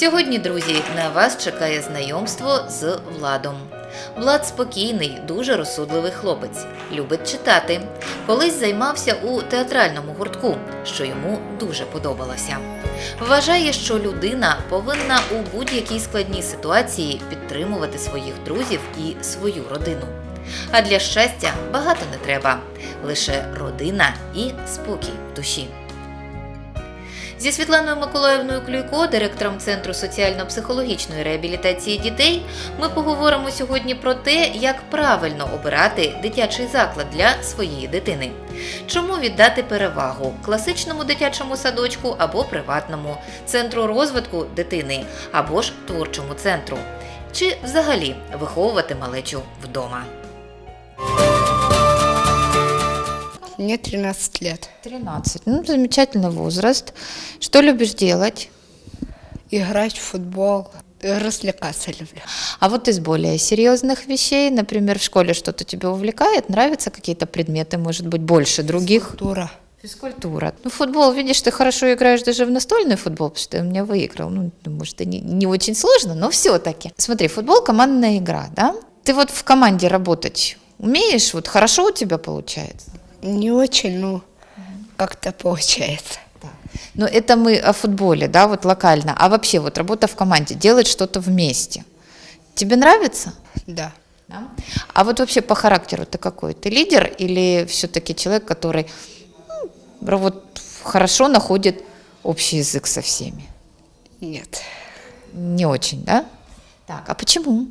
Сьогодні, друзі, на вас чекає знайомство з Владом. Влад спокійний, дуже розсудливий хлопець, любить читати. Колись займався у театральному гуртку, що йому дуже подобалося. Вважає, що людина повинна у будь-якій складній ситуації підтримувати своїх друзів і свою родину. А для щастя багато не треба, лише родина і спокій душі. Зі Світланою Миколаївною Клюйко, директором Центру соціально-психологічної реабілітації дітей, ми поговоримо сьогодні про те, як правильно обирати дитячий заклад для своєї дитини. Чому віддати перевагу класичному дитячому садочку або приватному, центру розвитку дитини або ж творчому центру, чи взагалі виховувати малечу вдома. Мне 13 лет. 13. Ну, замечательный возраст. Что любишь делать? Играть в футбол, развлекаться люблю. А вот из более серьезных вещей, например, в школе что-то тебя увлекает, нравятся какие-то предметы, может быть, больше других? Тура. Физкультура. Ну, футбол, видишь, ты хорошо играешь даже в настольный футбол, потому что ты у меня выиграл. Ну, может, и не, не очень сложно, но все-таки. Смотри, футбол – командная игра, да? Ты вот в команде работать умеешь? Вот хорошо у тебя получается? Не очень, ну, как-то получается. Но это мы о футболе, да, вот локально. А вообще вот работа в команде, делать что-то вместе. Тебе нравится? Да. Да. А вот вообще по характеру ты какой? Ты лидер или все-таки человек, который ну, вот хорошо находит общий язык со всеми? Нет. Не очень, да? Так, а почему?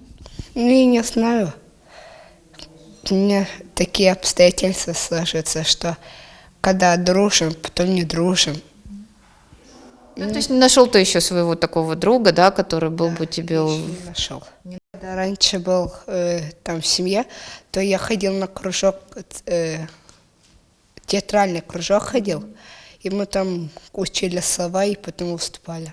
Ну, я не знаю. Меня такие обстоятельства сложатся, что когда дружим, потом не дружим. Ну, то есть не нашел ты еще своего такого друга, да, который был бы тебе... Не нашел. Когда раньше был э, там в семье, то я ходил на кружок, э, театральный кружок ходил, и мы там учили слова и потом выступали.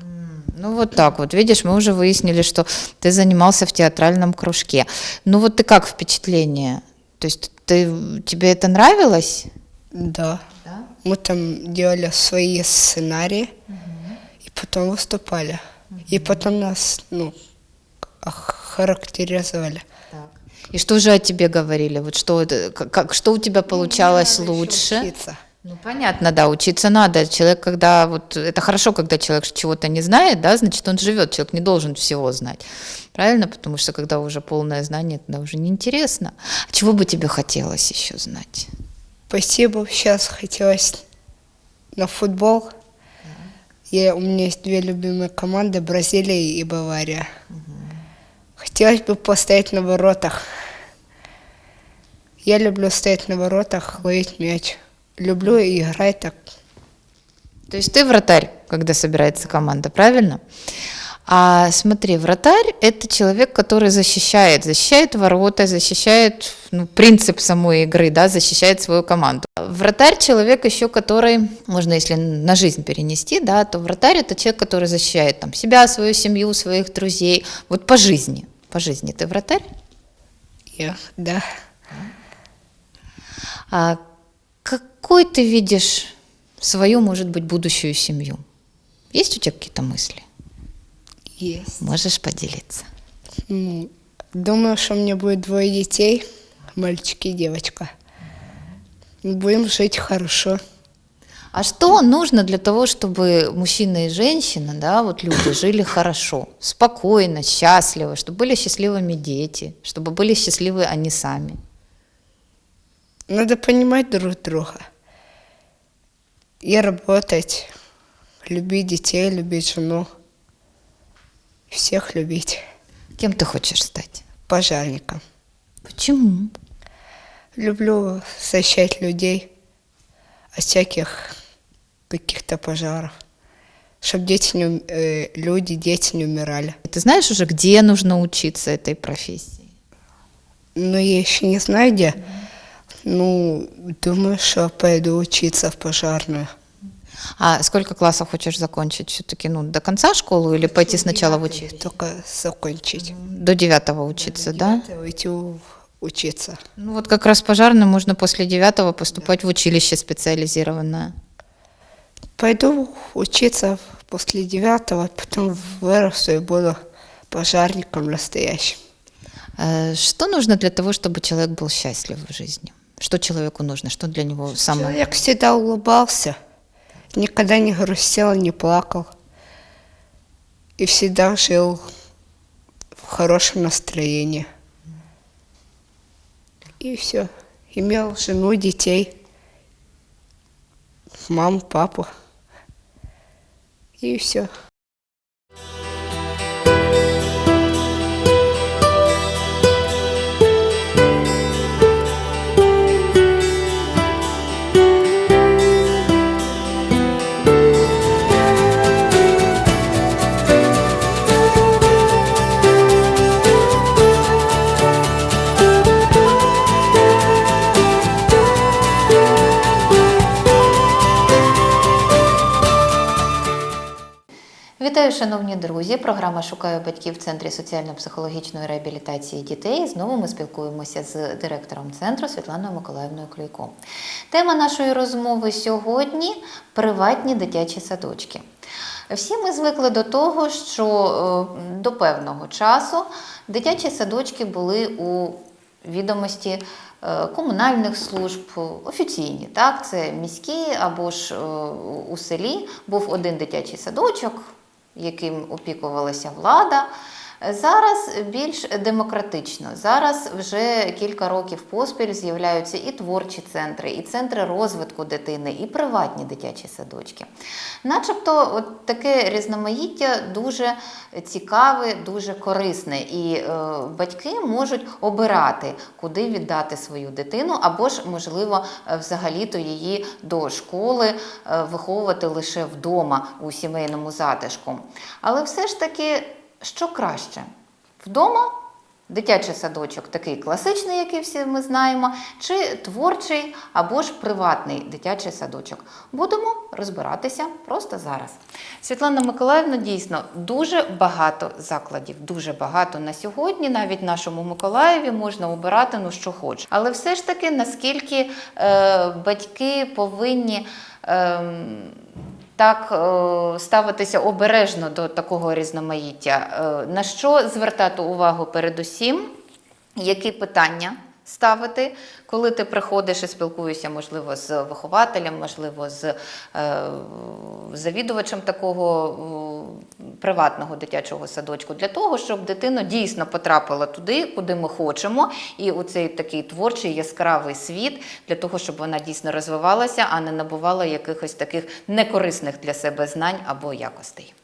Ну вот так вот, видишь, мы уже выяснили, что ты занимался в театральном кружке. Ну вот ты как впечатление? То есть ты, тебе это нравилось? Да. Да. Мы там делали свои сценарии и потом выступали. И потом нас, ну, характеризовали. И что же о тебе говорили? Вот что, это- как, что у тебя получалось Надо еще лучше? учиться. Ну, понятно, да, учиться надо. Человек, когда вот это хорошо, когда человек чего-то не знает, да, значит, он живет. Человек не должен всего знать. Правильно? Потому что когда уже полное знание, тогда уже неинтересно. А чего бы тебе хотелось еще знать? Спасибо. Сейчас хотелось на футбол. Я, у меня есть две любимые команды, Бразилия и Бавария. Хотелось бы постоять на воротах. Я люблю стоять на воротах, ловить мяч. Люблю играть так. То есть ты вратарь, когда собирается команда, правильно? А смотри, вратарь – это человек, который защищает, защищает ворота, защищает ну, принцип самой игры, да, защищает свою команду. Вратарь – человек еще, который, можно если на жизнь перенести, да, то вратарь – это человек, который защищает там, себя, свою семью, своих друзей, вот по жизни. По жизни ты вратарь? Я, да. А какой ты видишь свою, может быть, будущую семью? Есть у тебя какие-то мысли? Есть. Можешь поделиться? Ну, думаю, что у меня будет двое детей, мальчик и девочка. Будем жить хорошо. А что нужно для того, чтобы мужчина и женщина, да, вот люди жили хорошо, спокойно, счастливо, чтобы были счастливыми дети, чтобы были счастливы они сами? Надо понимать друг друга. И работать. Любить детей, любить жену. Всех любить. Кем ты хочешь стать? Пожарником. Почему? Люблю защищать людей от всяких каких-то пожаров. Чтобы дети не, э, люди, дети не умирали. Ты знаешь уже, где нужно учиться этой профессии? Но я еще не знаю где. Ну, думаю, что пойду учиться в пожарную. А сколько классов хочешь закончить? Все-таки ну, до конца школу или пойти сначала в учиться? Только закончить. До девятого учиться, да? Уйти в- учиться. Ну вот как раз пожарным можно после девятого поступать в училище специализированное. Пойду учиться после девятого, потом вырасту и буду пожарником настоящим. Э, Что нужно для того, чтобы человек был счастлив в жизни? Что человеку нужно? Что для него самое... Человек всегда улыбался, никогда не грустил, не плакал. И всегда жил в хорошем настроении. И все. Имел жену, детей, маму, папу. И все. Шановні друзі! Програма Шукаю батьків в центрі соціально-психологічної реабілітації дітей. Знову ми спілкуємося з директором центру Світланою Миколаївною Клюйко. Тема нашої розмови сьогодні приватні дитячі садочки. Всі ми звикли до того, що е, до певного часу дитячі садочки були у відомості е, комунальних служб, офіційні, так, це міські або ж е, у селі був один дитячий садочок, яким опікувалася влада. Зараз більш демократично. Зараз вже кілька років поспіль з'являються і творчі центри, і центри розвитку дитини, і приватні дитячі садочки. Начебто, от таке різноманіття дуже цікаве, дуже корисне, і е, батьки можуть обирати, куди віддати свою дитину, або ж, можливо, е, взагалі-то її до школи е, виховувати лише вдома у сімейному затишку. Але все ж таки, що краще? Вдома дитячий садочок такий класичний, який всі ми знаємо, чи творчий або ж приватний дитячий садочок. Будемо розбиратися просто зараз. Світлана Миколаївна, дійсно дуже багато закладів, дуже багато на сьогодні. Навіть в нашому Миколаєві можна обирати ну що хочеш. Але все ж таки, наскільки е, батьки повинні. ем, так е, ставитися обережно до такого різноманіття. Е, На що звертати увагу передусім? Які питання ставити, коли ти приходиш і спілкуєшся, можливо, з вихователем, можливо, з е, завідувачем такого приватного дитячого садочку, для того, щоб дитина дійсно потрапила туди, куди ми хочемо, і у цей такий творчий яскравий світ, для того, щоб вона дійсно розвивалася, а не набувала якихось таких некорисних для себе знань або якостей.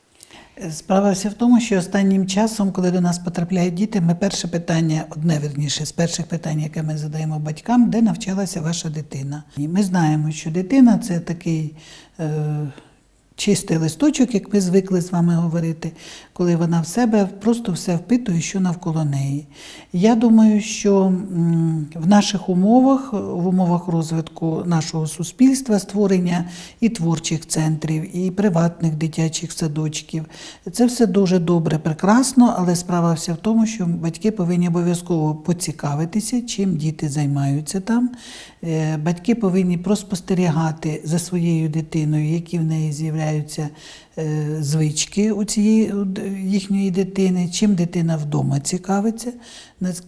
Справа вся в тому, що останнім часом, коли до нас потрапляють діти, ми перше питання, одне верніше, з перших питань, яке ми задаємо батькам, де навчалася ваша дитина. І ми знаємо, що дитина це такий е, чистий листочок, як ми звикли з вами говорити, коли вона в себе просто все впитує, що навколо неї. Я думаю, що в наших умовах, в умовах розвитку нашого суспільства, створення і творчих центрів, і приватних дитячих садочків, це все дуже добре, прекрасно, але справа вся в тому, що батьки повинні обов'язково поцікавитися, чим діти займаються там. Е, Батьки повинні проспостерігати за своєю дитиною, які в неї з'являються е, звички у цієї у їхньої дитини, чим дитина вдома цікавиться,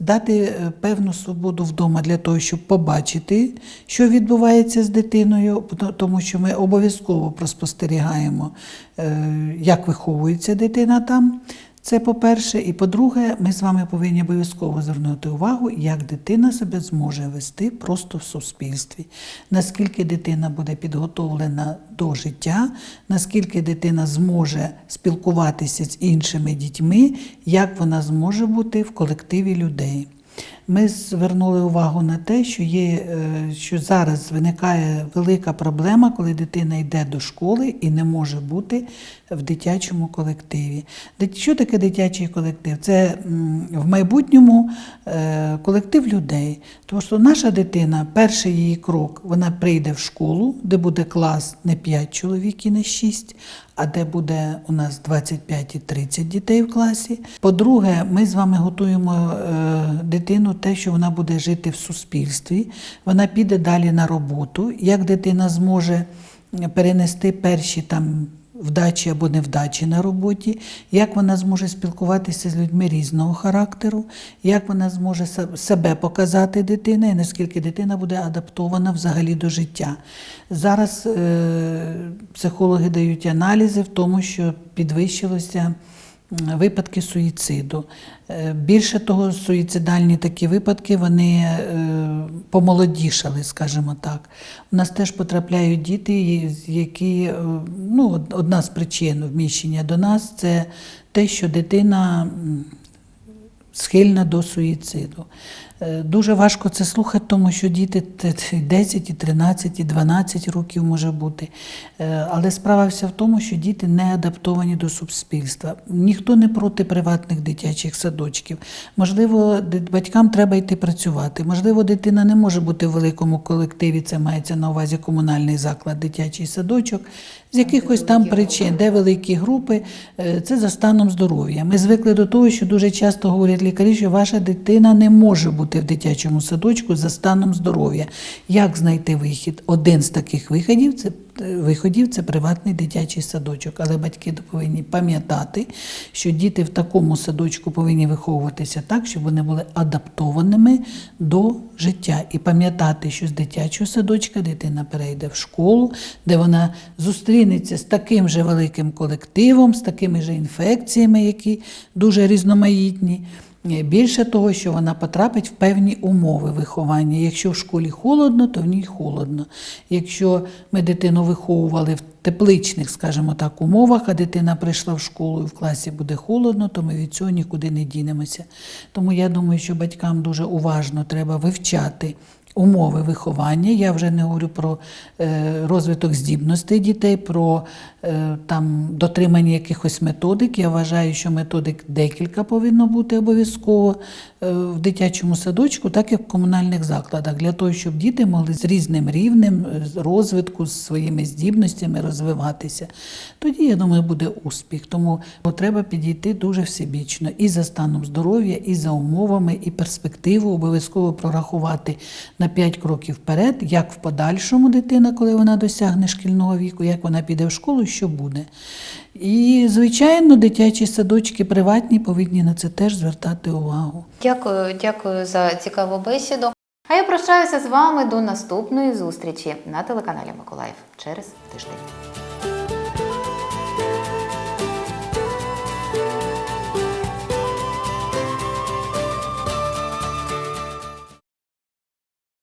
дати е, певну свободу вдома для того, щоб побачити, що відбувається з дитиною, тому що ми обов'язково проспостерігаємо, е, як виховується дитина там. Це по-перше, і по-друге, ми з вами повинні обов'язково звернути увагу, як дитина себе зможе вести просто в суспільстві, наскільки дитина буде підготовлена до життя, наскільки дитина зможе спілкуватися з іншими дітьми, як вона зможе бути в колективі людей. Ми звернули увагу на те, що є, е, що зараз виникає велика проблема, коли дитина йде до школи і не може бути в дитячому колективі. Що таке дитячий колектив? Це в майбутньому е, колектив людей. Тому що наша дитина, перший її крок, вона прийде в школу, де буде клас не 5 чоловік і не 6, а де буде у нас 25 і 30 дітей в класі. По-друге, ми з вами готуємо е, дитину те, що вона буде жити в суспільстві, вона піде далі на роботу. Як дитина зможе перенести перші там вдачі або невдачі на роботі, як вона зможе спілкуватися з людьми різного характеру, як вона зможе себе показати дитина, і наскільки дитина буде адаптована взагалі до життя. Зараз е, психологи дають аналізи в тому, що підвищилося випадки суїциду. Е, Більше того, суїцидальні такі випадки вони е, помолодішали, скажімо так. У нас теж потрапляють діти, які е, ну, одна з причин вміщення до нас це те, що дитина. схильна до суїциду. Е, Дуже важко це слухати, тому що діти т- т- 10, і 13, і 12 років може бути. Е, Але справа вся в тому, що діти не адаптовані до суспільства. Ніхто не проти приватних дитячих садочків. Можливо, батькам треба йти працювати. Можливо, дитина не може бути в великому колективі, це мається на увазі комунальний заклад, дитячий садочок. З якихось там причин, де великі групи, е, це за станом здоров'я. Ми звикли до того, що дуже часто говорять лікарі, що ваша дитина не може бути в дитячому садочку за станом здоров'я. Як знайти вихід? Один з таких виходів це виходів це приватний дитячий садочок. Але батьки повинні пам'ятати, що діти в такому садочку повинні виховуватися так, щоб вони були адаптованими до життя. І пам'ятати, що з дитячого садочка дитина перейде в школу, де вона зустрінеться з таким же великим колективом, з такими ж інфекціями, які дуже різноманітні. Більше того, що вона потрапить в певні умови виховання. Якщо в школі холодно, то в ній холодно. Якщо ми дитину виховували в тепличних, скажімо так, умовах, а дитина прийшла в школу і в класі буде холодно, то ми від цього нікуди не дінемося. Тому я думаю, що батькам дуже уважно треба вивчати. Умови виховання, я вже не говорю про е, розвиток здібностей дітей, про е, там дотримання якихось методик. Я вважаю, що методик декілька повинно бути обов'язково е, в дитячому садочку, так і в комунальних закладах, для того, щоб діти могли з різним рівнем розвитку, з своїми здібностями розвиватися. Тоді, я думаю, буде успіх. Тому треба підійти дуже всебічно і за станом здоров'я, і за умовами, і перспективу обов'язково прорахувати на 5 кроків вперед, як в подальшому дитина, коли вона досягне шкільного віку, як вона піде в школу, що буде. І, звичайно, дитячі садочки приватні повинні на це теж звертати увагу. Дякую, дякую за цікаву бесіду. А я прощаюся з вами до наступної зустрічі на телеканалі Миколаїв через тиждень.